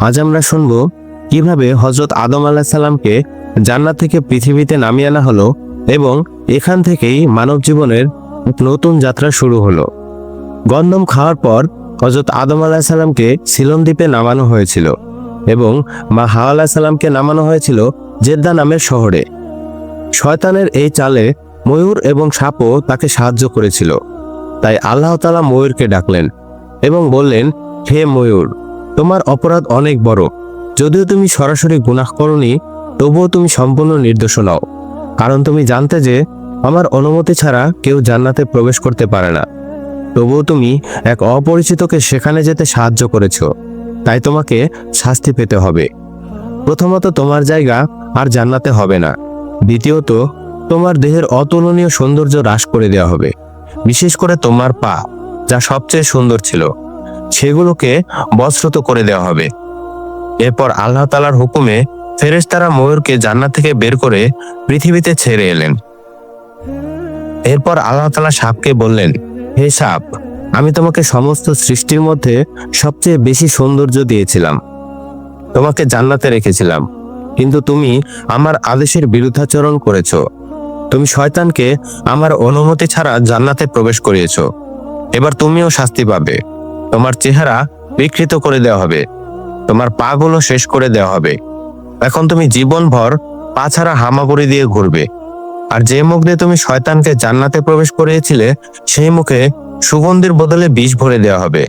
আজ আমরা শুনব কীভাবে হজরত আদম আলাহিসাল্লামকে জান্নাত থেকে পৃথিবীতে নামিয়ে আনা হলো এবং এখান থেকেই মানব জীবনের নতুন যাত্রা শুরু হলো। গন্ধম খাওয়ার পর হজরত আদম আলাহিসাল্লামকে সিলন দ্বীপে নামানো হয়েছিল এবং মা হাওয়া আলাহিসাল্লামকে নামানো হয়েছিল জেদ্দা নামের শহরে। শয়তানের এই চালে ময়ূর এবং সাপও তাকে সাহায্য করেছিল। তাই আল্লাহ তালা ময়ূরকে ডাকলেন এবং বললেন, হে ময়ূর তোমার অপরাধ অনেক বড়। যদিও তুমি সরাসরি গুনাহ করনি, তবুও তুমি সম্পূর্ণ নির্দোষ নাও। কারণ তুমি জানতে যে আমার অনুমতি ছাড়া কেউ জান্নাতে প্রবেশ করতে পারে না। তবুও তুমি এক অপরিচিতকে সেখানে যেতে সাহায্য করেছ। তাই তোমাকে শাস্তি পেতে হবে। প্রথমত তোমার জায়গা আর জান্নাতে হবে না। দ্বিতীয়ত, তোমার দেহের অতুলনীয় সৌন্দর্য হ্রাস করে দেওয়া হবে। বিশেষ করে তোমার পা, যা সবচেয়ে সুন্দর ছিল। সেগুলোকে বস্ত্রত করে দেওয়া হবে। এরপর আল্লাহ তালার হুকুমে ফেরেশতারা ময়ূরকে জান্নাত থেকে বের করে পৃথিবীতে ছেড়ে এলেন। এরপর আল্লাহ তালা সাপকে বললেন, হে সাপ আমি তোমাকে সমস্ত সৃষ্টির মধ্যে সবচেয়ে বেশি সৌন্দর্য দিয়েছিলাম। তোমাকে জান্নাতে রেখেছিলাম। কিন্তু তুমি আমার আদেশের বিরুদ্ধাচরণ করেছ। তুমি শয়তানকে আমার অনুমতি ছাড়া জান্নাতে প্রবেশ করিয়েছ। এবার তুমিও শাস্তি পাবে। তোমার চেহারা বিকৃত করে দেওয়া হবে। তোমার পাগুলো শেষ করে দেওয়া হবে। এখন তুমি জীবনভর পা ছাড়া হামাগুড়ি দিয়ে ঘুরবে। আর যে মুখ দিয়ে তুমি শয়তানকে জান্নাতে প্রবেশ করিয়েছিলে, সেই মুখে সুগন্ধির বদলে বিষ ভরে দেওয়া হবে।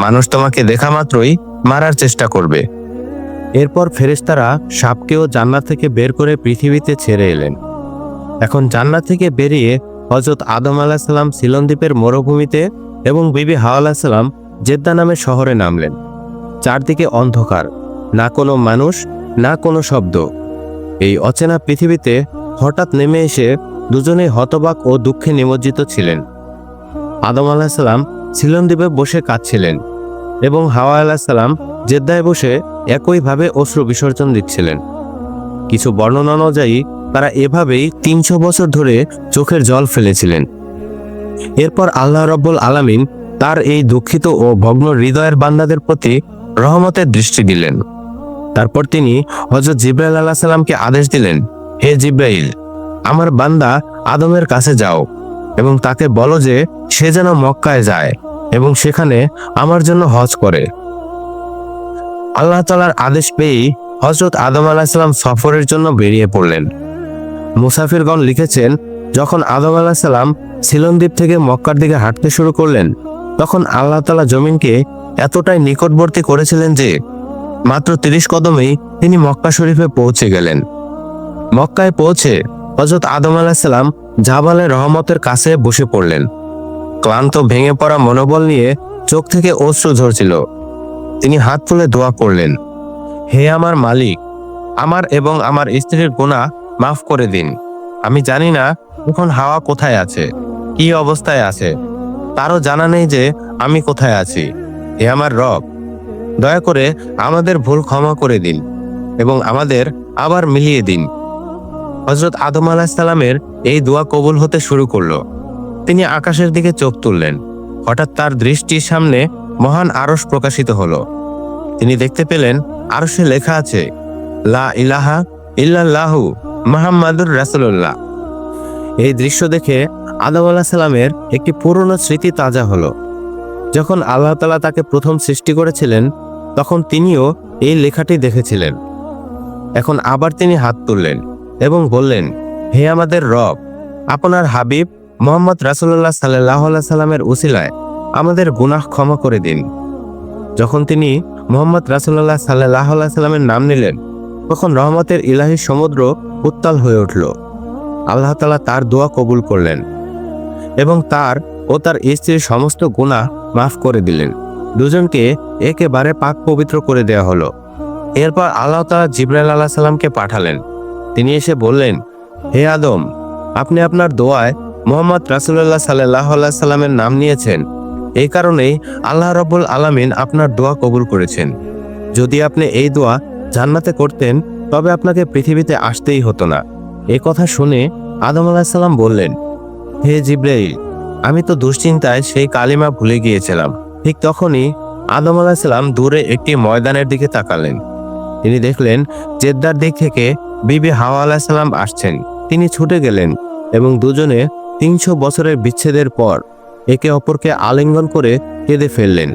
মানুষ তোমাকে দেখা মাত্রই মারার চেষ্টা করবে। এরপর ফেরেশতারা সাপকেও জান্নাত থেকে বের করে পৃথিবীতে ছেড়ে এলেন। এখন জান্নাত থেকে বেরিয়ে হজরত আদম আলাহিসাল্লাম সিলন দ্বীপের মরুভূমিতে এবং বিবি হাওয়া আলাহিসাল্লাম জেদ্দা নামে শহরে নামলেন। চারদিকে অন্ধকার, না কোনো মানুষ, না কোনো শব্দ। এই অচেনা পৃথিবীতে হঠাৎ নেমে এসে দুজনেই হতবাক ও দুঃখে নিমজ্জিত ছিলেন। আদম আলাহিসাল্লাম সিলন দ্বীপে বসে কাঁদছিলেন এবং হাওয়া আলাহিসাল্লাম জেদ্দায় বসে একইভাবে অশ্রু বিসর্জন দিচ্ছিলেন। কিছু বর্ণনা অনুযায়ী তারা এভাবেই তিনশো বছর ধরে চোখের জল ফেলেছিলেন। এরপর আল্লাহ রব্বুল আলামিন তার এই দুঃখিত ও ভগ্ন হৃদয়ের বান্দাদের প্রতি রহমতের দৃষ্টি দিলেন। তারপর তিনি হজরত জিব্রাইল আল্লাহ সাল্লামকে আদেশ দিলেন, হে জিব্রাইল, আমার বান্দা আদমের কাছে যাও এবং তাকে বলো যে সে যেন মক্কায় যায় এবং সেখানে আমার জন্য হজ করে। আল্লাহ তালার আদেশ পেয়েই হজরত আদম আলাহিসাল্লাম সফরের জন্য বেরিয়ে পড়লেন। মুসাফিরগণ লিখেছেন, যখন আদম আলাহিসাল্লাম সিলন দ্বীপ থেকে মক্কার দিকে হাঁটতে শুরু করলেন, তখন আল্লাহ তালা জমিনকে এতটাই নিকটবর্তী করেছিলেন যে মাত্র তিরিশ কদমেই তিনি মক্কা শরীফে পৌঁছে গেলেন। মক্কায় পৌঁছে হজরত আদম আলাহিসাল্লাম জাবালে রহমতের কাছে বসে পড়লেন। ক্লান্ত, ভেঙে পড়া মনোবল নিয়ে চোখ থেকে অশ্রু ঝরছিল। তিনি হাত তুলে দোয়া করলেন, হে আমার মালিক, আমার এবং আমার স্ত্রীর গোনা মাফ করে দিন। আমি জানি না এখন হাওয়া কোথায় আছে। কি অবস্থায় আছে। তারও জানা নেই যে আমি কোথায় আছি। হে আমার রব, দয়া করে আমাদের ভুল ক্ষমা করে দিন এবং আমাদের আবার মিলিয়ে দিন। হজরত আদম আলাহিসাল্লামের এই দোয়া কবুল হতে শুরু করল। তিনি আকাশের দিকে চোখ তুললেন। হঠাৎ তার দৃষ্টির সামনে মহান আরস প্রকাশিত হল। তিনি দেখতে পেলেন আরসে লেখা আছে, লা ইলাহা ইল্লাল্লাহু মাহাম্মাদুর রাসূলুল্লাহ। এই দৃশ্য দেখে আদম আলাহ সাল্লামের একটি পুরনো স্মৃতি তাজা হলো। যখন আল্লাহ তালা তাকে প্রথম সৃষ্টি করেছিলেন, তখন তিনিও এই লেখাটি দেখেছিলেন। এখন আবার তিনি হাত তুললেন এবং বললেন, হে আমাদের রব, আপনার হাবিব মোহাম্মদ রাসুল্লাহ সাল্লাহ সাল্লামের উসিলায় আমাদের গুনাহ ক্ষমা করে দিন। যখন তিনি মোহাম্মদ রাসুল্লাহ সাল্লাহ সাল্লামের নাম নিলেন, তখন রহমতের ইলাহি সমুদ্র উত্তাল হয়ে উঠল। আল্লাহ তালা তার দোয়া কবুল করলেন এবং তার ও তার স্ত্রীর সমস্ত গুণা মাফ করে দিলেন। দুজনকে একেবারে পাক পবিত্র করে দেওয়া হলো। এরপর আল্লাহ তালা জিব্রাইল আল্লাহ সাল্লামকে পাঠালেন। তিনি এসে বললেন, হে আদম, আপনি আপনার দোয়ায় মোহাম্মদ রাসুল্লাহ সাল্লাহ আল্লাহ সাল্লামের নাম নিয়েছেন। এই কারণেই আল্লাহ রব্বুল আলামিন আপনার দোয়া কবুল করেছেন। যদি আপনি এই দোয়া জান্নাতে করতেন, তবে আপনাকে পৃথিবীতে আসতেই হতো না। এ কথা শুনে আদম আলাহিসাল্লাম বললেন, হে জিব্রাইল, আমি তো দুশ্চিন্তায় সেই কালিমা ভুলে গিয়েছিলাম। ঠিক তখনই আদম আলাহিসাল্লাম দূরে একটি ময়দানের দিকে তাকালেন। তিনি দেখলেন জেদ্দার দিক থেকে বিবি হাওয়া আলাহিসাল্লাম আসছেন। তিনি ছুটে গেলেন এবং দুজনে তিনশো বছরের বিচ্ছেদের পর একে অপরকে আলিঙ্গন করে কেঁদে ফেললেন।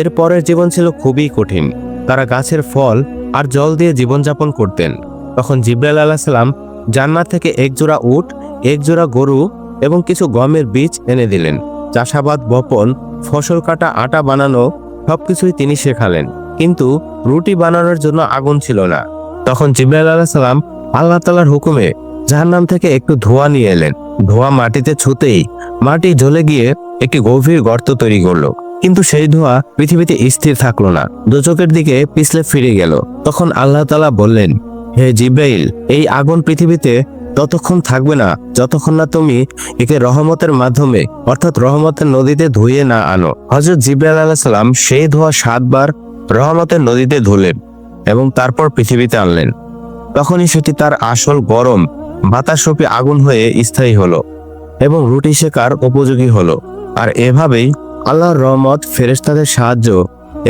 এর পরের জীবন ছিল খুবই কঠিন। তারা গাছের ফল আর জল দিয়ে জীবনযাপন করতেন। তখন জিব্রাইল আলাহিসাল্লাম জান্নাত থেকে একজোড়া উট, একজোড়া গরু এবং কিছু গমের বীজ এনে দিলেন। চাষাবাদ, বপন, ফসল কাটা, আটা বানানো সবকিছুই তিনি শেখালেন। কিন্তু রুটি বানানোর জন্য আগুন ছিল না। তখন জিব্রাইল আলাহিসাল্লাম আল্লাহ তালার হুকুমে জাহান্নাম থেকে একটু ধোঁয়া নিয়ে এলেন। ধোঁয়া মাটিতে ছুতেই মাটি জ্বলে গিয়ে একটি গভীর গর্ত তৈরি করল। কিন্তু সেই ধোঁয়া পৃথিবীতে স্থির থাকল না। দুচকের দিকে পিছলে ফিরে গেল। তখন আল্লাহ তালা বললেন হে জিব্রাইল, এই আগুন পৃথিবীতে ততক্ষণ থাকবে না, যতক্ষণ না তুমি একে রহমতের মাধ্যমে, অর্থাৎ রহমতের নদীতে ধুয়ে না আনো। হজরত জিব্রাইল আলাহ সাল্লাম সেই ধোঁয়া সাতবার রহমতের নদীতে ধুলেন এবং তারপর পৃথিবীতে আনলেন। তখনই সেটি তার আসল গরম, বাতাসরূপী আগুন হয়ে স্থায়ী হলো এবং রুটি শেখার উপযোগী হলো। আর এভাবেই আল্লাহর রহমত, ফেরেশতাদের সাহায্য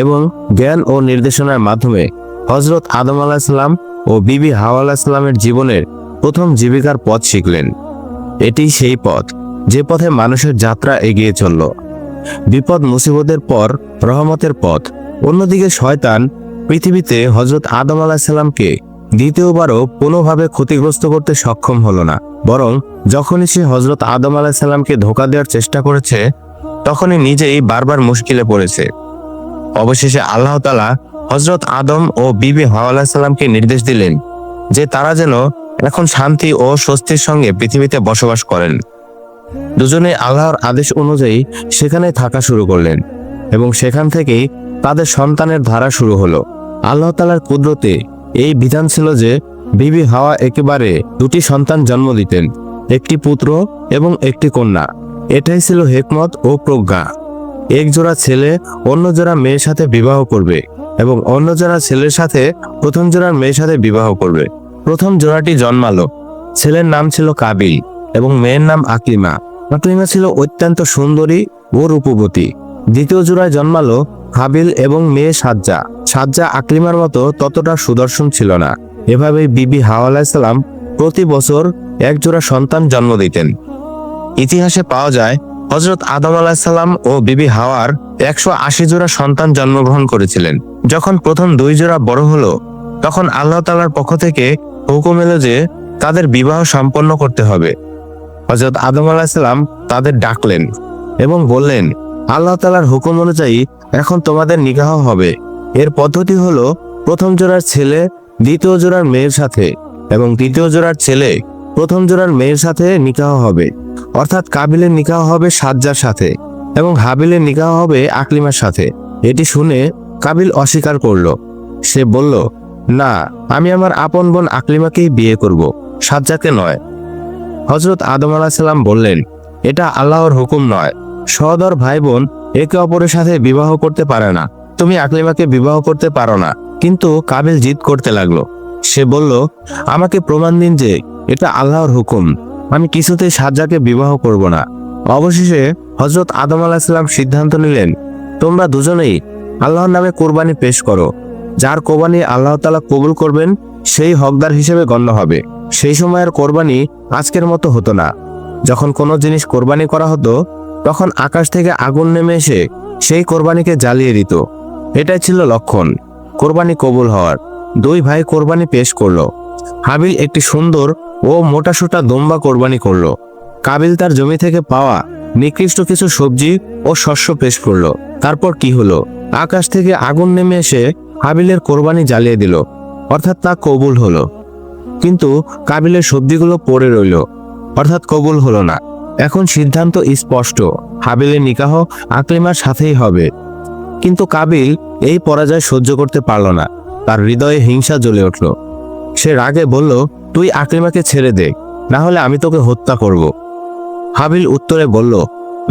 এবং জ্ঞান ও নির্দেশনার মাধ্যমে হজরত আদম আলাহিসাল্লাম ও বিবি হাওয়া আলাহিসাল্লামের জীবনের প্রথম জীবিকার পথ শিখলেন। এটি সেই পথ, যে পথে মানুষের যাত্রা এগিয়ে চলল। বিপদ, মুসিবতের পর রহমতের পথ। অন্যদিকে শয়তান পৃথিবীতে হজরত আদম আলাহিসাল্লামকে দ্বিতীয়বারও কোনোভাবে ক্ষতিগ্রস্ত করতে সক্ষম হলো না। বরং যখনই সে হজরত আদম আলাহিসাল্লামকে ধোকা দেওয়ার চেষ্টা করেছে, তখনই নিজেই বারবার মুশকিলে পড়েছে। অবশেষে আল্লাহ তালা হজরত আদম ও বিবি হাওয়া আলাহিসাল্লামকে নির্দেশ দিলেন যে তারা যেন এখন শান্তি ও স্বস্তির সঙ্গে পৃথিবীতে বসবাস করেন। দুজনে আল্লাহর আদেশ অনুযায়ী সেখানে থাকা শুরু করলেন এবং সেখান থেকেই তাদের সন্তানের ধারা শুরু হলো। আল্লাহ তালার কুদরতে এই বিধান ছিল যে বিবি হাওয়া একেবারে দুটি সন্তান জন্ম দিতেন, একটি পুত্র এবং একটি কন্যা। এটাই ছিল হেকমত ও প্রজ্ঞা। এক জোড়া ছেলে, অন্য জোড়া মেয়ের সাথে বিবাহ করবে। এবং অন্য জোড়া ছেলের সাথে প্রথম জোড়ার মেয়ের সাথে বিবাহ করবে। প্রথম জোড়াটি জন্মালো। ছেলের নাম ছিল কাবিল এবং মেয়ের নাম আকলিমা আকলিমা ছিল অত্যন্ত সুন্দরী ও রূপবতী। দ্বিতীয় জোড়ায় জন্মালো হাবিল এবং মেয়ে সাজ্জা। সাজ্জা আকলিমার মতো ততটা সুদর্শন ছিল না। এভাবেই বিবি হাওয়া প্রতি বছর এক জোড়া সন্তান জন্ম দিতেন। ইতিহাসে পাওয়া যায় হজরত আদম আলাহিসাল্লাম ও বিবি হাওয়ার একশো আশি জোড়া সন্তান জন্মগ্রহণ করেছিলেন। যখন প্রথম দুই জোড়া বড় হলো, তখন আল্লাহ তালার পক্ষ থেকে হুকুম এলো যে তাদের বিবাহ সম্পন্ন করতে হবে। হজরত আদম আলাহিসাল্লাম তাদের ডাকলেন এবং বললেন, আল্লাহ তালার হুকুম অনুযায়ী এখন তোমাদের নিকাহ হবে। এর পদ্ধতি হলো প্রথম জোড়ার ছেলে দ্বিতীয় জোড়ার মেয়ের সাথে এবং তৃতীয় জোড়ার ছেলে প্রথম জোড়ার মেয়ের সাথে নিকাহ হবে। অর্থাৎ কাবিলের নিকাহ হবে সাজ্জার সাথে এবং হাবিলের নিকাহ হবে আকলিমার সাথে। এটি শুনে কাবিল অস্বীকার করল। সে বলল, না, আমি আমার আপন বোন আকলিমাকেই বিয়ে করব, সাজ্জাকে নয়। হজরত আদম আলাহিসাল্লাম বললেন, এটা আল্লাহর হুকুম নয়। সহদর ভাই বোন একে অপরের সাথে বিবাহ করতে পারে না। তুমি আকলিমাকে বিবাহ করতে পারো না, কিন্তু কাবিল জিদ করতে লাগল। সে বলল, আমাকে প্রমাণ দিন যে এটা আল্লাহর হুকুম। আমি কিছুতেই সাজ্জাকে বিবাহ করব না। অবশেষে হজরত আদম আলাহিসাল্লাম সিদ্ধান্ত নিলেন, তোমরা দুজনেই আল্লাহর নামে কোরবানি পেশ করো। যার কোরবানি আল্লাহ তালা কবুল করবেন, সেই হকদার হিসেবে গণ্য হবে। সেই সময়ের কোরবানি আজকের মতো হতো না। যখন কোনো জিনিস কোরবানি করা হতো, তখন আকাশ থেকে আগুন নেমে এসে সেই কোরবানিকে জ্বালিয়ে দিত। এটাই ছিল লক্ষণ। কোরবানি কবুল হওয়ার। দুই ভাই কোরবানি পেশ করল। হাবিল একটি সুন্দর ও মোটাসোটা দম্বা কোরবানি করল। কাবিল তার জমি থেকে পাওয়া নিকৃষ্ট কিছু সবজি ও শস্য পেশ করল। তারপর কি হলো? আকাশ থেকে আগুন নেমে এসে হাবিলের কোরবানি জ্বালিয়ে দিল, অর্থাৎ তা কবুল হলো। কিন্তু কাবিলের সবজিগুলো পড়ে রইল, অর্থাৎ কবুল হলো না। এখন সিদ্ধান্ত স্পষ্ট, হাবিলের নিকাহ আকলিমার সাথেই হবে। কিন্তু কাবিল এই পরাজয় সহ্য করতে পারল না, তার হৃদয়ে হিংসা জ্বলে উঠল। সে রাগে বলল তুই আকলিমাকে ছেড়ে দে, না হলে আমি তোকে হত্যা করব। হাবিল উত্তরে বলল,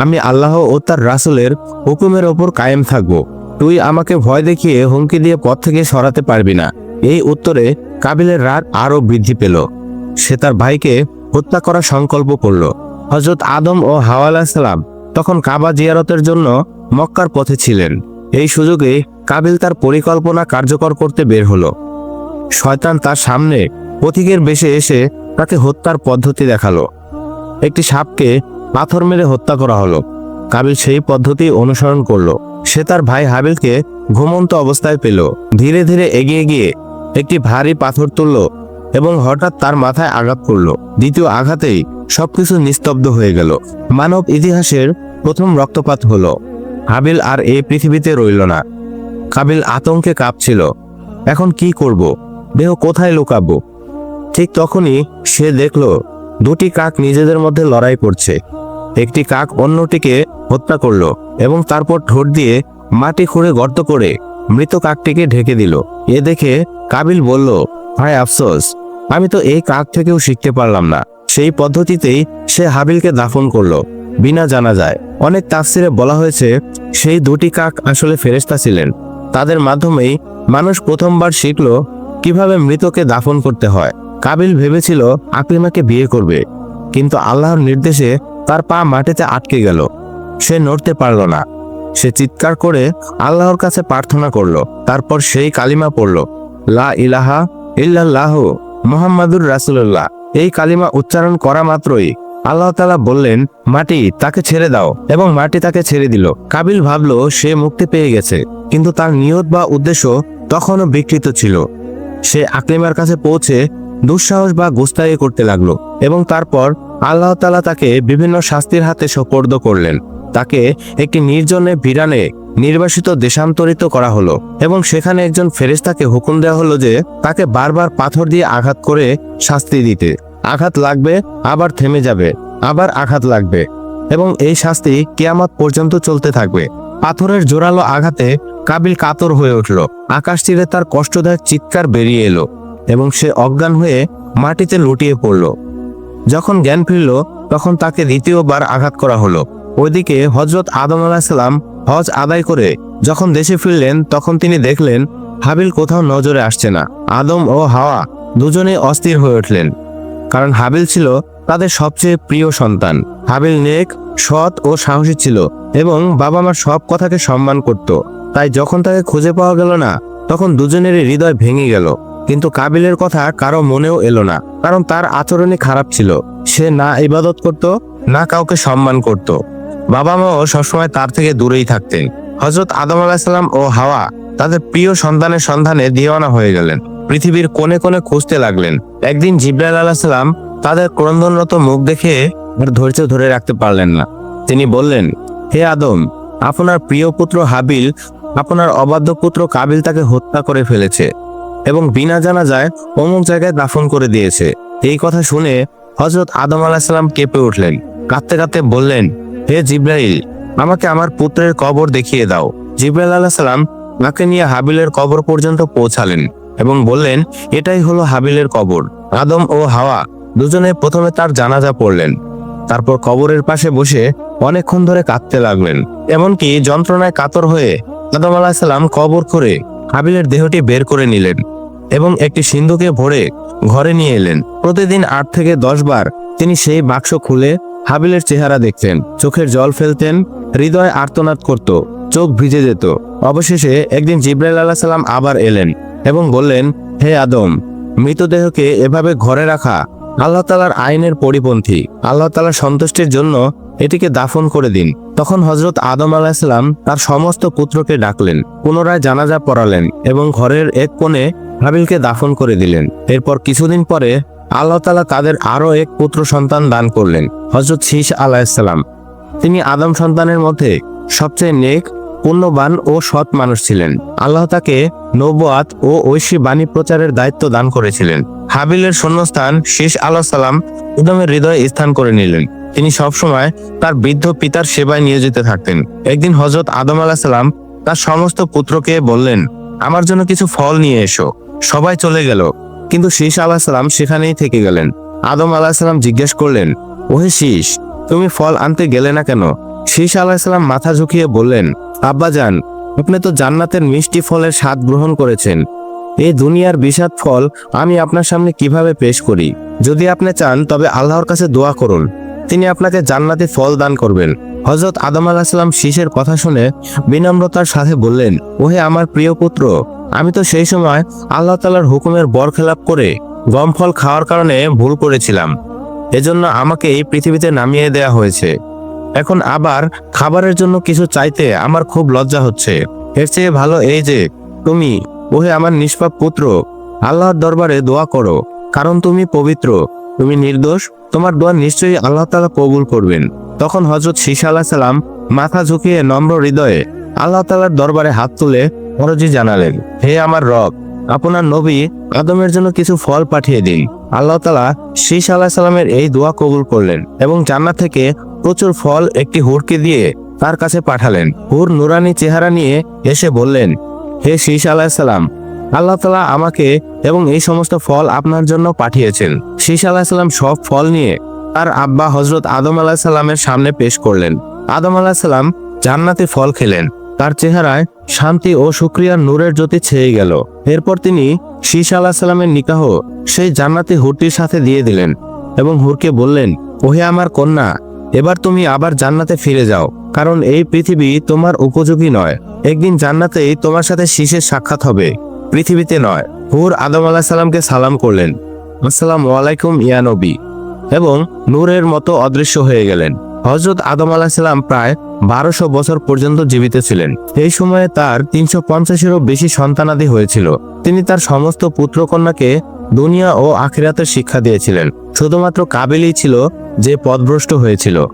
আমি আল্লাহ ও তার রাসুলের হুকুমের ওপর কায়েম থাকব। তুই আমাকে ভয় দেখিয়ে হুমকি দিয়ে পথ থেকে সরাতে পারবি না। এই উত্তরে কাবিলের রাগ আরও বৃদ্ধি পেল। সে তার ভাইকে হত্যা করার সংকল্প করল। হজরত আদম ও হাওয়া আলাহিসাল্লাম তখন কাবা জিয়ারতের জন্য মক্কার পথে ছিলেন। এই সুযোগে কাবিল তার পরিকল্পনা কার্যকর করতে বের হলো। শয়তান তার সামনে পথিকের বেশে এসে তাকে হত্যার পদ্ধতি দেখাল। একটি সাপকে পাথর মেরে হত্যা করা হলো। কাবিল সেই পদ্ধতি অনুসরণ করল। সে তার ভাই হাবিলকে ঘুমন্ত অবস্থায় পেল। ধীরে ধীরে এগিয়ে গিয়ে একটি ভারী পাথর তুলল এবং হঠাৎ তার মাথায় আঘাত করল। দ্বিতীয় আঘাতেই সবকিছু নিস্তব্ধ হয়ে গেল। মানব ইতিহাসের প্রথম রক্তপাত হলো। হাবিল আর এই পৃথিবীতে রইল না। কাবিল আতঙ্কে কাঁপছিল। এখন কি করব? দেহ কোথায় লুকাবো? ঠিক তখনই সে দেখল দুটি কাক নিজেদের মধ্যে লড়াই করছে। একটি কাক অন্যটিকে হত্যা করল এবং তারপর ঠোঁট দিয়ে মাটি খুঁড়ে গর্ত করে মৃত কাকটিকে ঢেকে দিল। এ দেখে কাবিল বলল হায় আফসোস, আমি তো এই কাক থেকেও শিখতে পারলাম না। সেই পদ্ধতিতেই সে হাবিলকে দাফন করল, বিনা জানা যায় অনেক তাফসিরে বলা হয়েছে, সেই দুটি কাক আসলে ফেরেশতা ছিলেন। তাদের মাধ্যমেই মানুষ প্রথমবার শিখল কীভাবে মৃতকে দাফন করতে হয়। কাবিল ভেবেছিল আকলিমাকে বিয়ে করবে, কিন্তু আল্লাহর নির্দেশে তার পা মাটিতে আটকে গেল। সে নড়তে পারল না। সে চিৎকার করে আল্লাহর কাছে প্রার্থনা করল, তারপর সেই কালিমা পড়ল, লা ইলাহা ইল্লাল্লাহ মোহাম্মদুর রাসুল্লাহ এই কালিমা উচ্চারণ করা মাত্রই আল্লাহ তালা বললেন, মাটি তাকে ছেড়ে দাও। এবং মাটি তাকে ছেড়ে দিল। কাবিল ভাবলো, সে মুক্তি পেয়ে গেছে, কিন্তু তার নিয়ত বা উদ্দেশ্য তখনও বিকৃত ছিল। সে আকলিমার কাছে পৌঁছে দুঃসাহস বা গুস্তাগি করতে লাগল এবং তারপর আল্লাহ তালা তাকে বিভিন্ন শাস্তির হাতে সোপর্দ করলেন। তাকে একটি নির্জনে বিরানে নির্বাসিত দেশান্তরিত করা হলো এবং সেখানে একজন ফেরেশতাকে হুকুম দেওয়া হলো যে তাকে বারবার পাথর দিয়ে আঘাত করে শাস্তি দিতে। আঘাত লাগবে, আবার থেমে যাবে, আবার আঘাত লাগবে এবং এই শাস্তি কিয়ামত পর্যন্ত চলতে থাকবে। পাথরের জোরালো আঘাতে কাবিল কাতর হয়ে উঠল। আকাশ তীরে তার কষ্টদায়ক চিৎকার বেরিয়ে এলো। এবং সে অজ্ঞান হয়ে মাটিতে লুটিয়ে পড়ল। যখন জ্ঞান ফিরল, তখন তাকে দ্বিতীয়বার আঘাত করা হলো। ওইদিকে হজরত আদম আলাহিসাল্লাম হজ আদায় করে যখন দেশে ফিরলেন, তখন তিনি দেখলেন, হাবিল কোথাও নজরে আসছে না। আদম ও হাওয়া দুজনেই অস্থির হয়ে উঠলেন। কারণ হাবিল ছিল তাদের সবচেয়ে প্রিয় সন্তান। হাবিল নেক, সৎ ও সাহসী ছিল এবং বাবা মার সব কথাকে সম্মান করত। তাই যখন তাকে খুঁজে পাওয়া গেল না, তখন দুজনেরই হৃদয় ভেঙে গেল। কিন্তু কাবিলের কথা কারও মনেও এলো না, কারণ তার আচরণই খারাপ ছিল। সে না ইবাদত করত, না কাউকে সম্মান করত। বাবা মাও সবসময় তার থেকে দূরেই থাকতেন। হজরত আদম আলাহিসাল্লাম ও হাওয়া তাদের প্রিয় সন্তানের সন্ধানে দিওয়ানা হয়ে গেলেন। পৃথিবীর কোণে কোণে খুঁজতে লাগলেন। একদিন জিব্রাইল আলাহিসাল্লাম তাদের ক্রন্দনরত মুখ দেখে আর ধৈর্য ধরে রাখতে পারলেন না। তিনি বললেন, হে আদম, আপনার প্রিয় পুত্র হাবিল, আপনার অবাধ্য পুত্র কাবিল তাকে হত্যা করে ফেলেছে। এবং বিনা জানা যায় অমুক জায়গায় দাফন করে দিয়েছে। এই কথা শুনে হজরত আদম আলাহিসাল্লাম কেঁপে উঠলেন। কাঁদতে কাঁদতে বললেন, হে জিব্রাইল, আমাকে আমার পুত্রের কবর দেখিয়ে দাও। জিব্রাইল আলাহিসাল্লাম তাকে নিয়ে হাবিলের কবর পর্যন্ত পৌঁছালেন এবং বললেন, এটাই হলো হাবিলের কবর। আদম ও হাওয়া দুজনে প্রথমে তার জানাজা পড়লেন। তারপর কবরের পাশে বসে অনেকক্ষণ ধরে কাঁদতে লাগলেন। এমনকি যন্ত্রণায় কাতর হয়ে আদম আলাহিসাল্লাম কবর করে হাবিলের দেহটি বের করে নিলেন। এবং একটি সিন্ধুকে ভরে ঘরে নিয়ে এলেন। প্রতিদিন আট থেকে দশ বার তিনি সেই বাক্স খুলে হাবিলের চেহারা দেখতেন। চোখের জল ফেলতেন, হৃদয় আর্তনাদ করত, চোখ ভিজে যেত। অবশেষে একদিন জিব্রাইল আলাহ সাল্লাম আবার এলেন এবং বললেন, হে আদম, মৃতদেহকে এভাবে ঘরে রাখা আল্লাহ তালার আইনের পরিপন্থী। আল্লাহ তালার সন্তুষ্টির জন্য এটিকে দাফন করে দিন। তখন হজরত আদম আলাহিসাল্লাম তার সমস্ত পুত্রকে ডাকলেন, পুনরায় জানাজা পড়ালেন এবং ঘরের এক কোণে হাবিলকে দাফন করে দিলেন। এরপর কিছুদিন পরে আল্লাহ তালা তাদের আরও এক পুত্র সন্তান দান করলেন হজরত শীষ আলাহিসাল্লাম তিনি আদম সন্তানের মধ্যে সবচেয়ে নেক, পুণ্যবান ও সৎ মানুষ ছিলেন। আল্লাহ তাকে নবাত ও ঐশী বাণী প্রচারের দায়িত্ব দান করেছিলেন। হাবিলের শূন্যস্থান শেষ আল্লাহ সালাম উদমের হৃদয়ে স্থান করে নিলেন। তিনি সবসময় তার বৃদ্ধ পিতার সেবায় নিয়োজিত থাকতেন। একদিন হজরত আদম আলাহ সালাম তার সমস্ত পুত্রকে বললেন, আমার জন্য কিছু ফল নিয়ে এসো। সবাই চলে গেল। কিন্তু শীষ আলাহ সালাম সেখানেই থেকে গেলেন। আদম আলাহ সালাম জিজ্ঞেস করলেন, ওহে শীষ তুমি ফল আনতে গেলে না কেন? শীষ আলাহ মাথা ঝুঁকিয়ে বললেন আব্বাজান আপনি তো জান্নাতের মিষ্টি ফলের স্বাদ গ্রহণ করেছেন। এই দুনিয়ার বিষাদ ফল আমি আপনার সামনে কীভাবে পেশ করি? যদি আপনি চান, তবে আল্লাহর কাছে দোয়া করুন। তিনি আপনাকে জান্নাতি ফল দান করবেন। হজরত আদম আলাহিসাল্লাম শীষের কথা শুনে বিনম্রতার সাথে বললেন, ওহে আমার প্রিয় পুত্র, আমি তো সেই সময় আল্লাহ তালার হুকুমের বরখেলাপ করে গম ফল খাওয়ার কারণে ভুল করেছিলাম। এজন্য আমাকে এই পৃথিবীতে নামিয়ে দেয়া হয়েছে। এখন আবার খাবারের জন্য কিছু চাইতে আমার খুব লজ্জা হচ্ছে। এর চেয়ে ভালো এই যে, তুমি, ওহে আমার নিষ্পাপ পুত্র, আল্লাহর দরবারে দোয়া করো, কারণ তুমি পবিত্র, তুমি নির্দোষ, তোমার দোয়া নিশ্চয়ই আল্লাহ তালা কবুল করবেন। তখন হজরত শিশা আলাহ সাল্লাম মাথা ঝুঁকিয়ে নম্র হৃদয়ে আল্লাহ তালার দরবারে হাত তুলে অরজি জানালেন, হে আমার রব, আপনার নবী আদমের জন্য কিছু ফল পাঠিয়ে দিন। আল্লাহ তালা শীষ আলাহ সাল্লামের এই দোয়া কবুল করলেন এবং জান্নাত থেকে প্রচুর ফল একটি হুরকে দিয়ে তার কাছে পাঠালেন। হুর নুরানি চেহারা নিয়ে এসে বললেন, হে শীষ আলাহ সাল্লাম আল্লাহ তালা আমাকে এবং এই সমস্ত ফল আপনার জন্য পাঠিয়েছেন। শীষ আলাহ সাল্লাম সব ফল নিয়ে তার আব্বা হজরত আদম আলাহ সাল্লামের সামনে পেশ করলেন। আদম আলাহ সাল্লাম জান্নাতে ফল খেলেন। তার চেহারায় শান্তি ও শুক্রিয়ার নূরের জ্যোতি ছেয়ে গেল। এরপর তিনি শীষ আলাহ সাল্লামের নিকাহ সেই জান্নাতি হুরটির সাথে দিয়ে দিলেন এবং হুরকে বললেন, ওহে আমার কন্যা, এবার তুমি আবার জান্নাতে ফিরে যাও, কারণ এই পৃথিবী তোমার উপযোগী নয়। একদিন জান্নাতেই তোমার সাথে শীষের সাক্ষাৎ হবে। পৃথিবীতে নয়। হুর আদম আলাহ সাল্লামকে সালাম করলেন, আসসালাম আলাইকুম ইয়া নবী। এবং নূরের মতো অদৃশ্য হয়ে গেলেন। হজরত আদম আলাহিসাল্লাম প্রায় বারোশো বছর পর্যন্ত জীবিত ছিলেন। এই সময়ে তার তিনশো পঞ্চাশেরও বেশি সন্তানাদি হয়েছিল। তিনি তার সমস্ত পুত্রকন্যাকে দুনিয়া ও আখিরাতের শিক্ষা দিয়েছিলেন। শুধুমাত্র কাবিলই ছিল যে পদভ্রষ্ট হয়েছিল।